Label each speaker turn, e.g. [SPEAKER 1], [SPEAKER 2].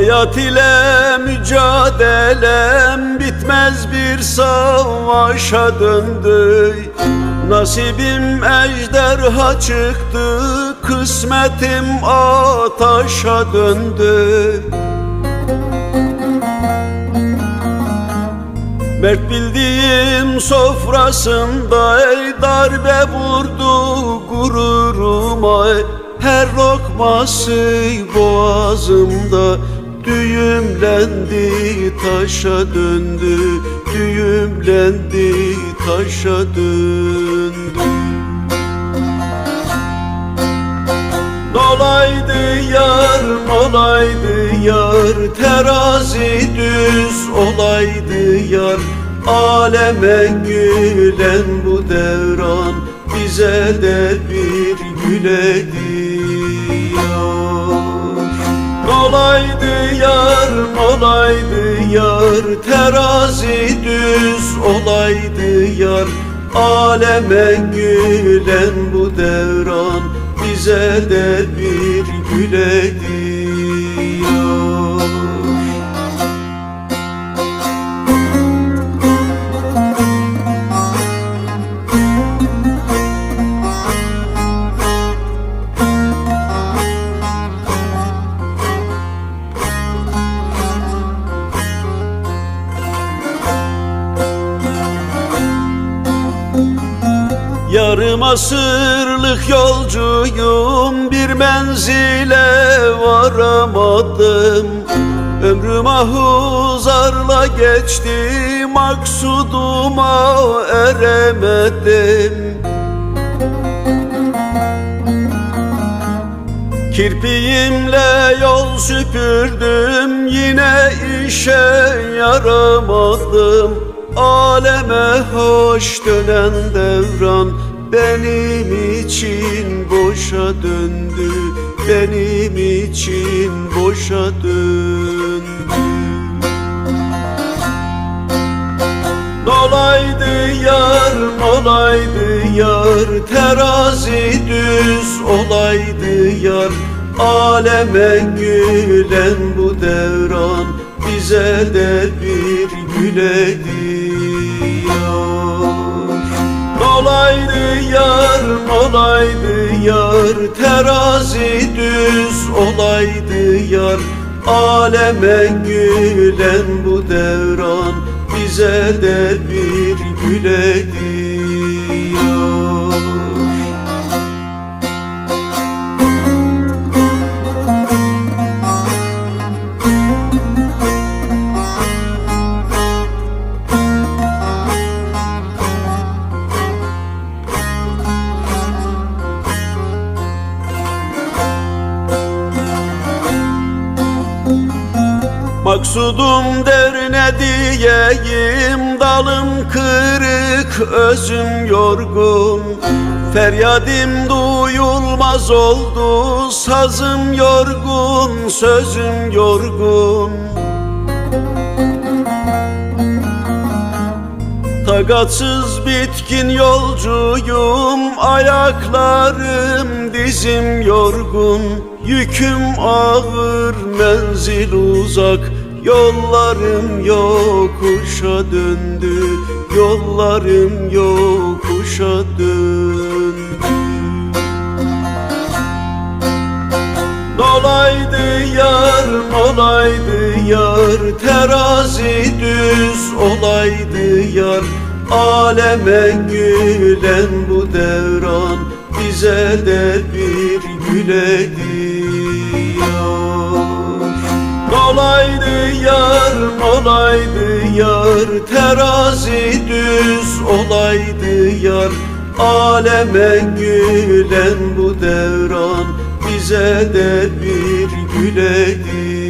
[SPEAKER 1] Hayat ile mücadelem bitmez bir savaşa döndü. Nasibim ejderha çıktı, kısmetim ataşa döndü. Mert bildiğim sofrasında ey darbe vurdu gururuma. Her lokması boğazımda düğümlendi taşa döndü. Düğümlendi taşa döndü. Olaydı yar, olaydı yar. Terazi düz olaydı yar. Aleme gülen bu devran. Bize de bir güleydi Olaydı yar, olaydı yar. Terazi düz olaydı yar. Aleme gülen bu devran Bize de bir güleydi Yarım asırlık yolcuyum bir menzile varamadım. Ömrüm ahuzarla geçti maksuduma eremedim. Kirpiğimle yol süpürdüm yine işe yaramadım Aleme hoş dönen devran benim için boşa döndü Benim için boşa döndü. Olaydı yar, olaydı yar Terazi düz olaydı yar. Aleme gülen bu devran Bize de bir güleydi yar Olaydı yar, olaydı yar Terazi düz olaydı yar. Aleme gülen bu devran Bize de bir güleydi yar Maksudum der ne diyeyim? Dalım kırık özüm yorgun. Feryadim duyulmaz oldu Sazım yorgun sözüm yorgun. Takatsız bitkin yolcuyum Ayaklarım dizim yorgun. Yüküm ağır menzil uzak Yollarım yokuşa döndü Yollarım yokuşa döndü. Olaydı yar, olaydı yar Terazi düz olaydı yar. Aleme gülen bu devran Bize de bir güleydi yar Olaydı yar, olaydı yar. Terazi düz olaydı yar. Aleme gülen bu devran Bize de bir güleydi